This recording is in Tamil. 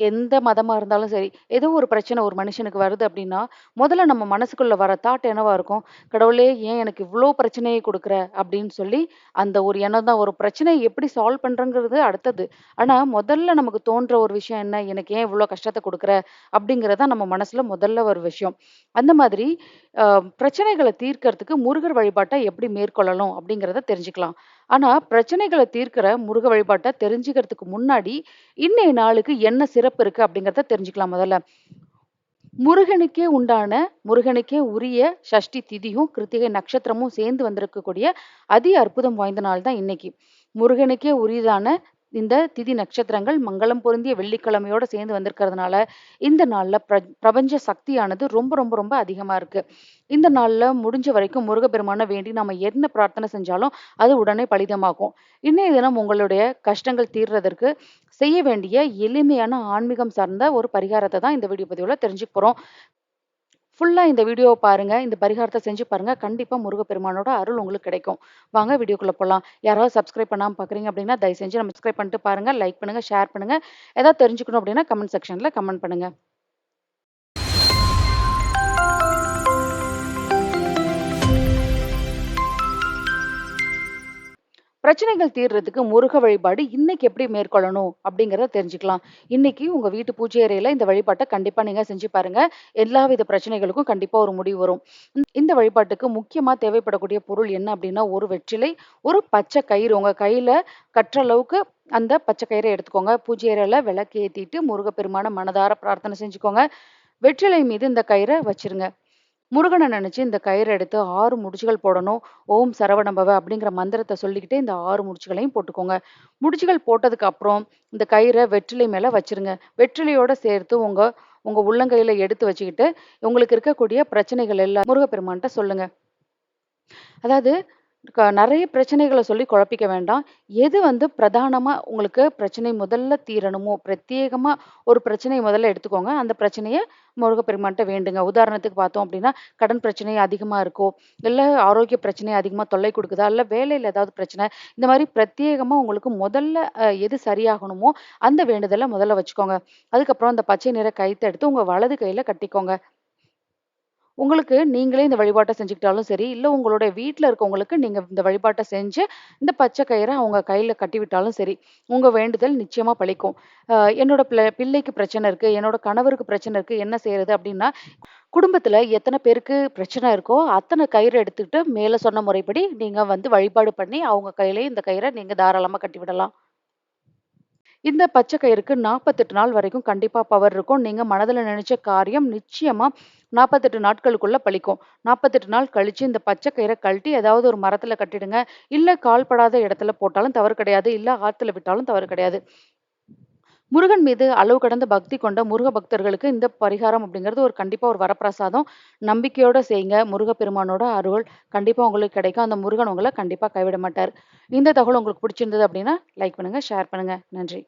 எந்த மதமா இருந்தாலும் சரி, ஏதோ ஒரு பிரச்சனை ஒரு மனுஷனுக்கு வருது அப்படின்னா முதல்ல நம்ம மனசுக்குள்ள வர தாட் என்னவா இருக்கும்? "கடவுளே ஏன் எனக்கு இவ்வளோ பிரச்சனையை கொடுக்குற அப்படின்னு சொல்லி அந்த ஒரு எண்ணம் தான் ஒரு பிரச்சனையை எப்படி சால்வ் பண்றங்கிறது அடுத்தது. ஆனா முதல்ல நமக்கு தோன்ற ஒரு விஷயம் என்ன? "எனக்கு ஏன் இவ்வளோ கஷ்டத்தை கொடுக்குற அப்படிங்கிறதான் நம்ம மனசுல முதல்ல ஒரு விஷயம். அந்த மாதிரி பிரச்சனைகளை தீர்க்கறதுக்கு முருகர் வழிபாட்டை எப்படி மேற்கொள்ளணும்? அப்படிங்கிறத தெரிஞ்சுக்கலாம். ஆனா பிரச்சனைகளை தீர்க்கிற முருக வழிபாட்டை தெரிஞ்சுக்கிறதுக்கு முன்னாடி, இன்னைய நாளுக்கு என்ன சிறப்பு இருக்கு? அப்படிங்கிறத தெரிஞ்சுக்கலாம் முதல்ல. முருகனுக்கே உண்டான, முருகனுக்கே உரிய சஷ்டி திதியும், கிருத்திகை நட்சத்திரமும் சேர்ந்து வந்திருக்கக்கூடிய அதி அற்புதம் வாய்ந்த நாள் தான் இன்னைக்கு. முருகனுக்கே உரியதான இந்த திதி நட்சத்திரங்கள் மங்களம் பொருந்திய வெள்ளிக்கிழமையோட சேர்ந்து வந்திருக்கிறதுனால, இந்த நாளில் பிர பிரபஞ்ச சக்தியானது ரொம்ப ரொம்ப ரொம்ப அதிகமா இருக்கு. இந்த நாளில் முடிஞ்ச வரைக்கும் முருகப்பெருமானை வேண்டி நம்ம என்ன பிரார்த்தனை செஞ்சாலும், அது உடனே பலிதமாகும். இன்னைய தினம் உங்களுடைய கஷ்டங்கள் தீர்றதற்கு செய்ய வேண்டிய எளிமையான ஆன்மீகம் சார்ந்த ஒரு பரிகாரத்தை தான் இந்த வீடியோ பதிவில் தெரிஞ்சுக்க போகிறோம் ஃபுல்லாக இந்த வீடியோவை பாருங்கள் இந்த பரிகாரத்தை செஞ்சு பாருங்கள் கண்டிப்பாக முருகப்பெருமானோட அருள் உங்களுக்கு கிடைக்கும். வாங்க வீடியோக்குள்ளே போகலாம் யாராவது சப்ஸ்கிரைப் பண்ணாமல் பார்க்குறீங்க அப்படின்னா தயவு செஞ்சு நம்ம சப்ஸ்கிரைப் பண்ணிட்டு பாருங்கள் லைக் பண்ணுங்கள் ஷேர் பண்ணுங்க. ஏதாவது தெரிஞ்சுக்கணும் அப்படின்னா கமெண்ட் செக்ஷனில் கமெண்ட் பண்ணுங்க. பிரச்சனைகள் தீர்றதுக்கு முருக வழிபாடு இன்னைக்கு எப்படி மேற்கொள்ளணும்? அப்படிங்கிறத தெரிஞ்சுக்கலாம். இன்னைக்கு உங்க வீட்டு பூஜை அறையில இந்த வழிபாட்டை கண்டிப்பா நீங்க செஞ்சு பாருங்க. எல்லாவித பிரச்சனைகளுக்கும் கண்டிப்பா ஒரு முடிவு வரும். இந்த வழிபாட்டுக்கு முக்கியமா தேவைப்படக்கூடிய பொருள் என்ன அப்படின்னா ஒரு வெற்றிலை, ஒரு பச்சை கயிறு உங்க கையில கற்ற அளவுக்கு அந்த பச்சை கயிறை எடுத்துக்கோங்க. பூஜை அறையில விளக்கு ஏத்திட்டு முருகப்பெருமான மனதார பிரார்த்தனை செஞ்சுக்கோங்க. வெற்றிலை மீது இந்த கயிறை வச்சிருங்க முருகனை நினைச்சு இந்த கயிறு எடுத்து ஆறு முடிச்சுகள் போடணும். ஓம் சரவணபவ அப்படிங்கிற மந்திரத்தை சொல்லிக்கிட்டே இந்த ஆறு முடிச்சுகளையும் போட்டுக்கோங்க. முடிச்சுகள் போட்டதுக்கு அப்புறம் இந்த கயிறை வெற்றிலை மேல வச்சிருங்க வெற்றிலையோட சேர்த்து உங்க உங்க உள்ளங்கையில எடுத்து வச்சுக்கிட்டு, உங்களுக்கு இருக்கக்கூடிய பிரச்சனைகள் எல்லாம் முருகப்பெருமான்கிட்ட சொல்லுங்க. அதாவது க நிறைய பிரச்சனைகளை சொல்லி குழப்பிக்க வேண்டாம். எது வந்து பிரதானமா உங்களுக்கு பிரச்சனை முதல்ல தீரணுமோ, பிரத்யேகமா ஒரு பிரச்சனைய முதல்ல எடுத்துக்கோங்க. அந்த பிரச்சனைய முருகப்பெருமான்ட்ட வேண்டுங்க. உதாரணத்துக்கு பார்த்தோம் அப்படின்னா கடன் பிரச்சனை அதிகமா இருக்கோ, இல்ல ஆரோக்கிய பிரச்சனை அதிகமா தொல்லை குடுக்குதா, இல்ல வேலையில ஏதாவது பிரச்சனை, இந்த மாரி பிரத்யேகமா உங்களுக்கு முதல்ல அ எது சரியாகணுமோ, அந்த வேண்டுதல முதல்ல வச்சுக்கோங்க. அதுக்கப்புறம் அந்த பச்சை நிற கயித்த எடுத்து உங்க வலது கையில கட்டிக்கோங்க. உங்களுக்கு நீங்களே இந்த வழிபாட்டை செஞ்சுக்கிட்டாலும் சரி, இல்லை உங்களுடைய வீட்டில் இருக்கவங்களுக்கு நீங்கள் இந்த வழிபாட்டை செஞ்சு, இந்த பச்சை கயிறை அவங்க கையில் கட்டிவிட்டாலும் சரி, உங்கள் வேண்டுதல் நிச்சயமாக பழிக்கும் என்னோட பிள்ளைக்கு பிரச்சனை இருக்குது என்னோட கணவருக்கு பிரச்சனை இருக்குது என்ன செய்யறது அப்படின்னா குடும்பத்தில் எத்தனை பேருக்கு பிரச்சனை இருக்கோ, அத்தனை கயிறு எடுத்துக்கிட்டு மேலே சொன்ன முறைப்படி நீங்கள் வந்து வழிபாடு பண்ணி, அவங்க கையிலேயே இந்த கயிறை நீங்கள் தாராளமாக கட்டிவிடலாம். இந்த பச்சை கயிறுக்கு 48 நாள் வரைக்கும் கண்டிப்பா பவர் இருக்கும். நீங்க மனதுல நினைச்ச காரியம் நிச்சயமா 48 நாட்களுக்குள்ள பழிக்கும் நாற்பத்தெட்டு நாள் கழிச்சு இந்த பச்சை கயிறை கழட்டி ஏதாவது ஒரு மரத்துல கட்டிடுங்க. இல்ல கால்படாத இடத்துல போட்டாலும் தவறு கிடையாது. இல்ல ஆற்றுல விட்டாலும் தவறு கிடையாது. முருகன் மீது அளவு கடந்த பக்தி கொண்ட முருக பக்தர்களுக்கு இந்த பரிகாரம் அப்படிங்கிறது ஒரு கண்டிப்பாக ஒரு வரப்பிரசாதம். நம்பிக்கையோட செய்யுங்க. முருகப்பெருமானோட அருள் கண்டிப்பாக உங்களுக்கு கிடைக்கும். அந்த முருகன் உங்களை கண்டிப்பாக கைவிட மாட்டார். இந்த தகவல் உங்களுக்கு பிடிச்சிருந்தது அப்படின்னா லைக் பண்ணுங்கள் ஷேர் பண்ணுங்கள் நன்றி.